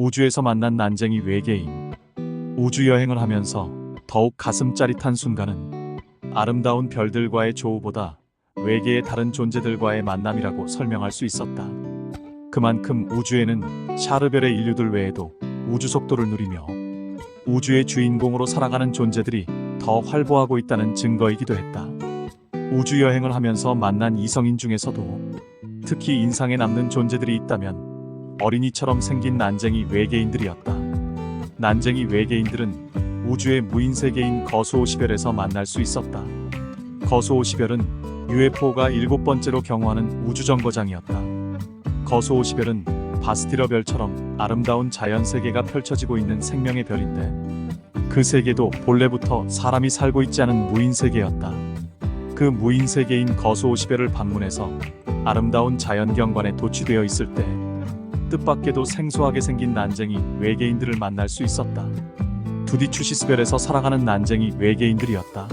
우주에서 만난 난쟁이 외계인. 우주 여행을 하면서 더욱 가슴 짜릿한 순간은 아름다운 별들과의 조우보다 외계의 다른 존재들과의 만남이라고 설명할 수 있었다. 그만큼 우주에는 샤르벨의 인류들 외에도 우주 속도를 누리며 우주의 주인공으로 살아가는 존재들이 더 활보하고 있다는 증거이기도 했다. 우주 여행을 하면서 만난 이성인 중에서도 특히 인상에 남는 존재들이 있다면 어린이처럼 생긴 난쟁이 외계인들이었다. 난쟁이 외계인들은 우주의 무인 세계인 거수오시별에서 만날 수 있었다. 거수오시별은 UFO가 일곱 번째로 경호하는 우주정거장이었다. 거수오시별은 바스티러 별처럼 아름다운 자연 세계가 펼쳐지고 있는 생명의 별인데 그 세계도 본래부터 사람이 살고 있지 않은 무인 세계였다. 그 무인 세계인 거수오시별을 방문해서 아름다운 자연 경관에 도취되어 있을 때 뜻밖에도 생소하게 생긴 난쟁이 외계인들을 만날 수 있었다. 두디추시스별에서 살아가는 난쟁이 외계인들이었다.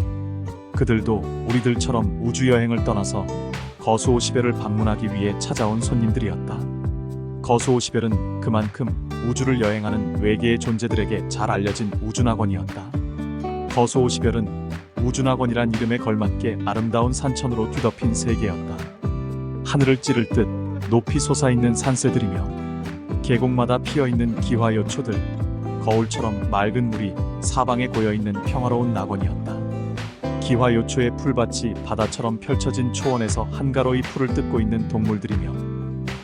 그들도 우리들처럼 우주 여행을 떠나서 거수오시별을 방문하기 위해 찾아온 손님들이었다. 거수오시별은 그만큼 우주를 여행하는 외계의 존재들에게 잘 알려진 우주낙원이었다. 거수오시별은 우주낙원이란 이름에 걸맞게 아름다운 산천으로 뒤덮인 세계였다. 하늘을 찌를 듯 높이 솟아있는 산새들이며 계곡마다 피어있는 기화요초들, 거울처럼 맑은 물이 사방에 고여있는 평화로운 낙원이었다. 기화요초의 풀밭이 바다처럼 펼쳐진 초원에서 한가로이 풀을 뜯고 있는 동물들이며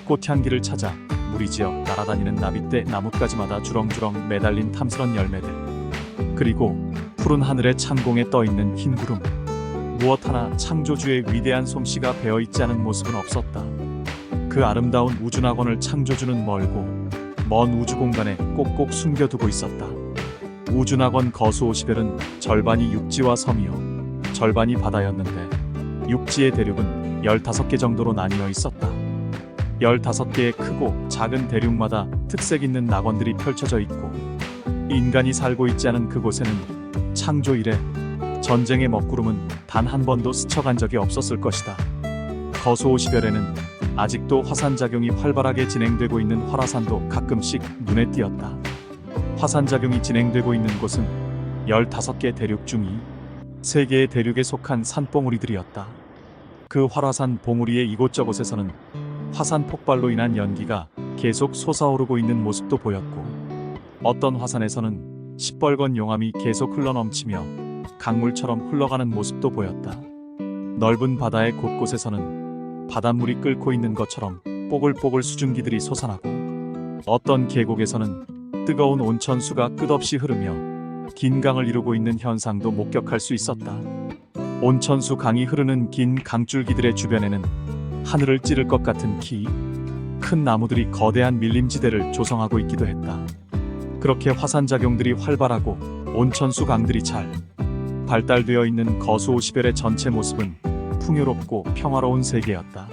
꽃향기를 찾아 무리지어 날아다니는 나빗대 나뭇가지마다 주렁주렁 매달린 탐스런 열매들 그리고 푸른 하늘의 창공에 떠있는 흰 구름 무엇 하나 창조주의 위대한 솜씨가 배어있지 않은 모습은 없었다. 그 아름다운 우주낙원을 창조주는 멀고 먼 우주 공간에 꼭꼭 숨겨두고 있었다. 우주낙원 거수 오시별은 절반이 육지와 섬이요 절반이 바다였는데 육지의 대륙은 15개 정도로 나뉘어 있었다. 15개의 크고 작은 대륙마다 특색 있는 낙원들이 펼쳐져 있고 인간이 살고 있지 않은 그곳에는 창조 이래 전쟁의 먹구름은 단 한 번도 스쳐간 적이 없었을 것이다. 거수오시별에는 아직도 화산 작용이 활발하게 진행되고 있는 활화산도 가끔씩 눈에 띄었다. 화산 작용이 진행되고 있는 곳은 15개 대륙 중이 3개의 대륙에 속한 산봉우리들이었다. 그 활화산 봉우리의 이곳저곳에서는 화산 폭발로 인한 연기가 계속 솟아오르고 있는 모습도 보였고 어떤 화산에서는 시뻘건 용암이 계속 흘러넘치며 강물처럼 흘러가는 모습도 보였다. 넓은 바다의 곳곳에서는 바닷물이 끓고 있는 것처럼 뽀글뽀글 수증기들이 솟아나고 어떤 계곡에서는 뜨거운 온천수가 끝없이 흐르며 긴 강을 이루고 있는 현상도 목격할 수 있었다. 온천수 강이 흐르는 긴 강줄기들의 주변에는 하늘을 찌를 것 같은 키, 큰 나무들이 거대한 밀림지대를 조성하고 있기도 했다. 그렇게 화산작용들이 활발하고 온천수 강들이 잘 발달되어 있는 거수 오시별의 전체 모습은 풍요롭고 평화로운 세계였다.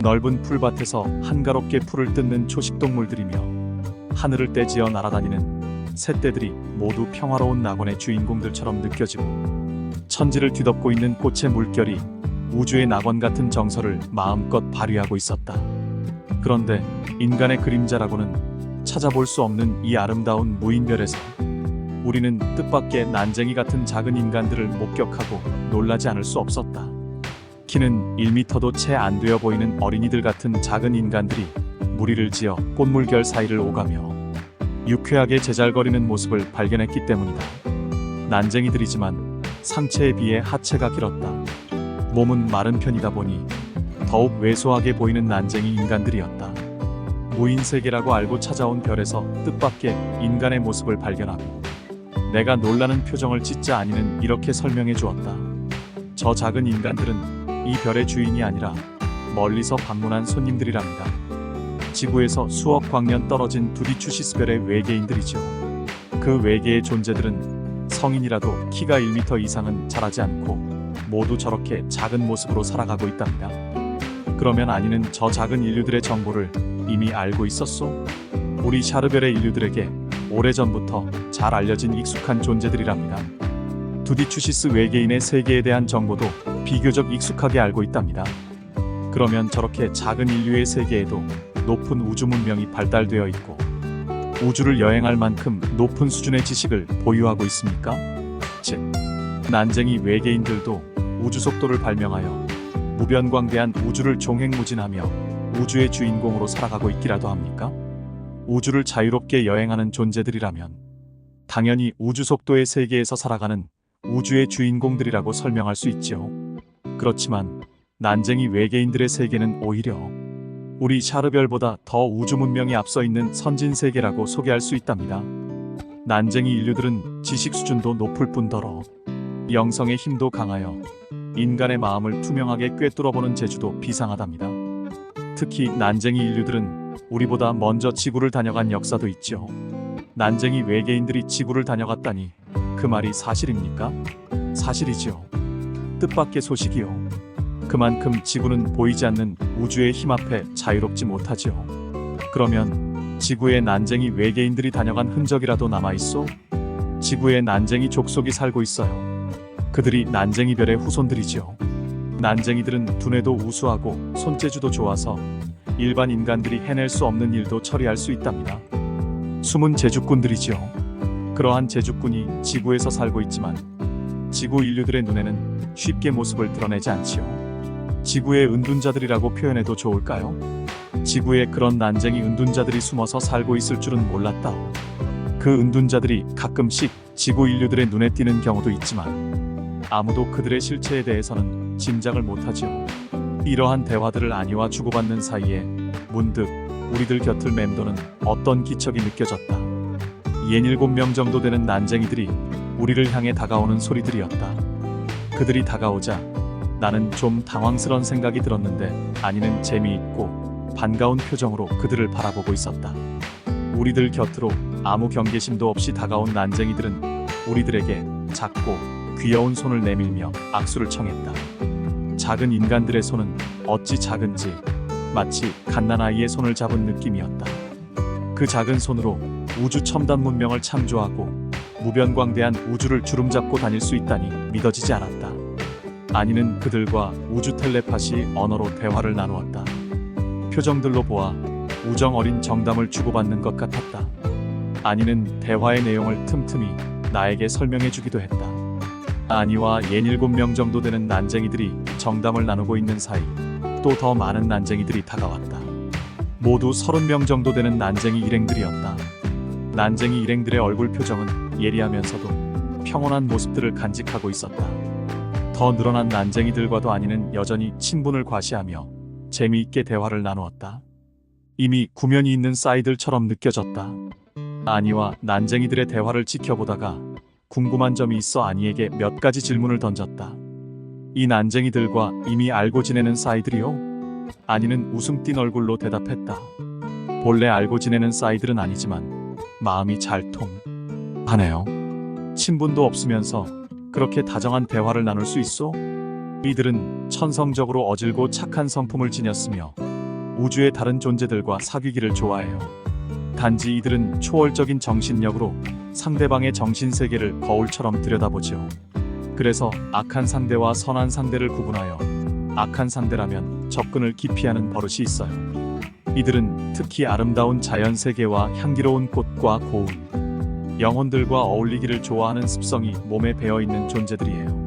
넓은 풀밭에서 한가롭게 풀을 뜯는 초식동물들이며 하늘을 떼지어 날아다니는 새떼들이 모두 평화로운 낙원의 주인공들처럼 느껴지고 천지를 뒤덮고 있는 꽃의 물결이 우주의 낙원 같은 정서를 마음껏 발휘하고 있었다. 그런데 인간의 그림자라고는 찾아볼 수 없는 이 아름다운 무인별에서 우리는 뜻밖의 난쟁이 같은 작은 인간들을 목격하고 놀라지 않을 수 없었다. 키는 1미터도 채 안 되어 보이는 어린이들 같은 작은 인간들이 무리를 지어 꽃물결 사이를 오가며 유쾌하게 제잘거리는 모습을 발견했기 때문이다. 난쟁이들이지만 상체에 비해 하체가 길었다. 몸은 마른 편이다 보니 더욱 왜소하게 보이는 난쟁이 인간들이었다. 무인 세계라고 알고 찾아온 별에서 뜻밖의 인간의 모습을 발견하고 내가 놀라는 표정을 짓자 아니는 이렇게 설명해 주었다. 저 작은 인간들은 이 별의 주인이 아니라 멀리서 방문한 손님들이랍니다. 지구에서 수억 광년 떨어진 두디추시스별의 외계인들이죠. 그 외계의 존재들은 성인이라도 키가 1m 이상은 자라지 않고 모두 저렇게 작은 모습으로 살아가고 있답니다. 그러면 아니는 저 작은 인류들의 정보를 이미 알고 있었소? 우리 샤르벨의 인류들에게 오래전부터 잘 알려진 익숙한 존재들이랍니다. 두디추시스 외계인의 세계에 대한 정보도 비교적 익숙하게 알고 있답니다. 그러면 저렇게 작은 인류의 세계에도 높은 우주 문명이 발달되어 있고 우주를 여행할 만큼 높은 수준의 지식을 보유하고 있습니까? 즉, 난쟁이 외계인들도 우주 속도를 발명하여 무변광대한 우주를 종횡무진하며 우주의 주인공으로 살아가고 있기라도 합니까? 우주를 자유롭게 여행하는 존재들이라면 당연히 우주 속도의 세계에서 살아가는 우주의 주인공들이라고 설명할 수 있죠. 그렇지만 난쟁이 외계인들의 세계는 오히려 우리 샤르별보다 더 우주 문명이 앞서 있는 선진 세계라고 소개할 수 있답니다. 난쟁이 인류들은 지식 수준도 높을 뿐더러 영성의 힘도 강하여 인간의 마음을 투명하게 꿰뚫어보는 재주도 비상하답니다. 특히 난쟁이 인류들은 우리보다 먼저 지구를 다녀간 역사도 있죠. 난쟁이 외계인들이 지구를 다녀갔다니 그 말이 사실입니까? 사실이지요. 뜻밖의 소식이요. 그만큼 지구는 보이지 않는 우주의 힘 앞에 자유롭지 못하지요. 그러면 지구에 난쟁이 외계인들이 다녀간 흔적이라도 남아있소? 지구에 난쟁이 족속이 살고 있어요. 그들이 난쟁이 별의 후손들이지요. 난쟁이들은 두뇌도 우수하고 손재주도 좋아서 일반 인간들이 해낼 수 없는 일도 처리할 수 있답니다. 숨은 제주꾼들이지요. 그러한 제주꾼이 지구에서 살고 있지만 지구 인류들의 눈에는 쉽게 모습을 드러내지 않지요. 지구의 은둔자들이라고 표현해도 좋을까요? 지구에 그런 난쟁이 은둔자들이 숨어서 살고 있을 줄은 몰랐다오. 그 은둔자들이 가끔씩 지구 인류들의 눈에 띄는 경우도 있지만 아무도 그들의 실체에 대해서는 짐작을 못하지요. 이러한 대화들을 아니와 주고받는 사이에 문득 우리들 곁을 맴도는 어떤 기척이 느껴졌다. 예닐곱 명 정도 되는 난쟁이들이 우리를 향해 다가오는 소리들이었다. 그들이 다가오자 나는 좀 당황스런 생각이 들었는데 아니는 재미있고 반가운 표정으로 그들을 바라보고 있었다. 우리들 곁으로 아무 경계심도 없이 다가온 난쟁이들은 우리들에게 작고 귀여운 손을 내밀며 악수를 청했다. 작은 인간들의 손은 어찌 작은지 마치 갓난아이의 손을 잡은 느낌이었다. 그 작은 손으로 우주 첨단 문명을 창조하고 무변광대한 우주를 주름잡고 다닐 수 있다니 믿어지지 않았다. 아니는 그들과 우주 텔레파시 언어로 대화를 나누었다. 표정들로 보아 우정 어린 정담을 주고받는 것 같았다. 아니는 대화의 내용을 틈틈이 나에게 설명해 주기도 했다. 아니와 예닐곱 명 정도 되는 난쟁이들이 정담을 나누고 있는 사이 또 더 많은 난쟁이들이 다가왔다. 모두 서른 명 정도 되는 난쟁이 일행들이었다. 난쟁이 일행들의 얼굴 표정은 예리하면서도 평온한 모습들을 간직하고 있었다. 더 늘어난 난쟁이들과도 아니는 여전히 친분을 과시하며 재미있게 대화를 나누었다. 이미 구면이 있는 싸이들처럼 느껴졌다. 아니와 난쟁이들의 대화를 지켜보다가 궁금한 점이 있어 아니에게 몇 가지 질문을 던졌다. 이 난쟁이들과 이미 알고 지내는 싸이들이요? 아니는 웃음 띤 얼굴로 대답했다. 본래 알고 지내는 싸이들은 아니지만 마음이 잘 통 하네요. 친분도 없으면서 그렇게 다정한 대화를 나눌 수 있어? 이들은 천성적으로 어질고 착한 성품을 지녔으며 우주의 다른 존재들과 사귀기를 좋아해요. 단지 이들은 초월적인 정신력으로 상대방의 정신세계를 거울처럼 들여다보죠. 그래서 악한 상대와 선한 상대를 구분하여 악한 상대라면 접근을 기피하는 버릇이 있어요. 이들은 특히 아름다운 자연 세계와 향기로운 꽃과 고운 영혼들과 어울리기를 좋아하는 습성이 몸에 배어 있는 존재들이에요.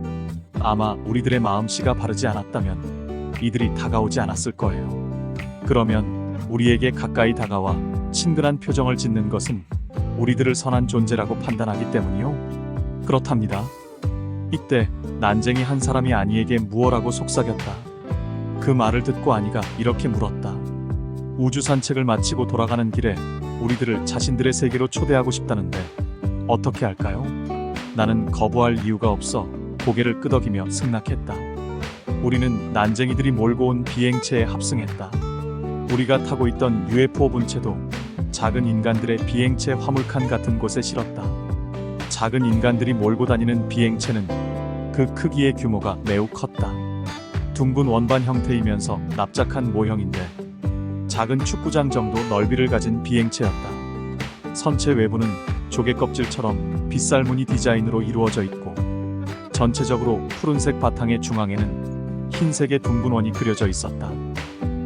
아마 우리들의 마음씨가 바르지 않았다면 이들이 다가오지 않았을 거예요. 그러면 우리에게 가까이 다가와 친근한 표정을 짓는 것은 우리들을 선한 존재라고 판단하기 때문이요. 그렇답니다. 이때 난쟁이 한 사람이 아니에게 무엇라고 속삭였다. 그 말을 듣고 아니가 이렇게 물었다. 우주 산책을 마치고 돌아가는 길에 우리들을 자신들의 세계로 초대하고 싶다는데 어떻게 할까요? 나는 거부할 이유가 없어 고개를 끄덕이며 승낙했다. 우리는 난쟁이들이 몰고 온 비행체에 합승했다. 우리가 타고 있던 UFO 분체도 작은 인간들의 비행체 화물칸 같은 곳에 실었다. 작은 인간들이 몰고 다니는 비행체는 그 크기의 규모가 매우 컸다. 둥근 원반 형태이면서 납작한 모형인데 작은 축구장 정도 넓이를 가진 비행체였다. 선체 외부는 조개 껍질처럼 빗살무늬 디자인으로 이루어져 있고 전체적으로 푸른색 바탕의 중앙에는 흰색의 둥근 원이 그려져 있었다.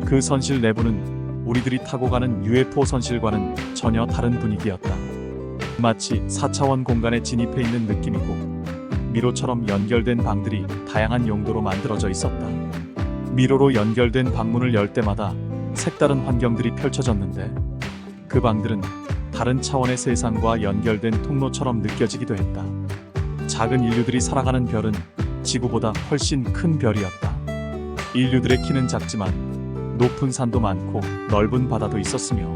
그 선실 내부는 우리들이 타고 가는 UFO 선실과는 전혀 다른 분위기였다. 마치 4차원 공간에 진입해 있는 느낌이고 미로처럼 연결된 방들이 다양한 용도로 만들어져 있었다. 미로로 연결된 방문을 열 때마다 색다른 환경들이 펼쳐졌는데 그 방들은 다른 차원의 세상과 연결된 통로처럼 느껴지기도 했다. 작은 인류들이 살아가는 별은 지구보다 훨씬 큰 별이었다. 인류들의 키는 작지만 높은 산도 많고 넓은 바다도 있었으며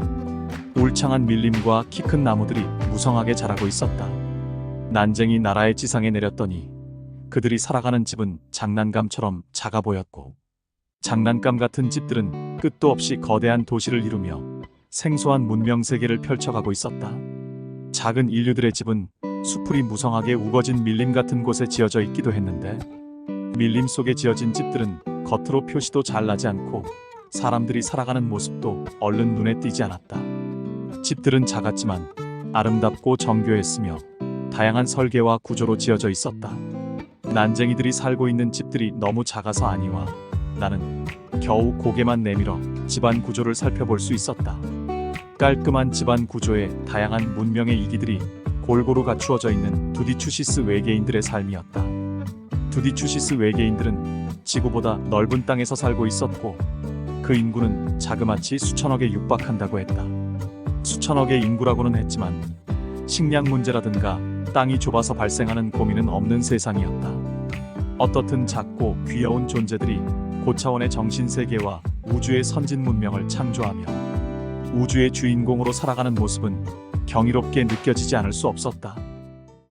울창한 밀림과 키 큰 나무들이 무성하게 자라고 있었다. 난쟁이 나라의 지상에 내렸더니 그들이 살아가는 집은 장난감처럼 작아 보였고 장난감 같은 집들은 끝도 없이 거대한 도시를 이루며 생소한 문명 세계를 펼쳐가고 있었다. 작은 인류들의 집은 수풀이 무성하게 우거진 밀림 같은 곳에 지어져 있기도 했는데 밀림 속에 지어진 집들은 겉으로 표시도 잘 나지 않고 사람들이 살아가는 모습도 얼른 눈에 띄지 않았다. 집들은 작았지만 아름답고 정교했으며 다양한 설계와 구조로 지어져 있었다. 난쟁이들이 살고 있는 집들이 너무 작아서 아니와 나는 겨우 고개만 내밀어 집안 구조를 살펴볼 수 있었다. 깔끔한 집안 구조에 다양한 문명의 이기들이 골고루 갖추어져 있는 두디추시스 외계인들의 삶이었다. 두디추시스 외계인들은 지구보다 넓은 땅에서 살고 있었고 그 인구는 자그마치 수천억에 육박한다고 했다. 수천억의 인구라고는 했지만 식량 문제라든가 땅이 좁아서 발생하는 고민은 없는 세상이었다. 어떻든 작고 귀여운 존재들이 고차원의 정신 세계와 우주의 선진 문명을 창조하며 우주의 주인공으로 살아가는 모습은 경이롭게 느껴지지 않을 수 없었다.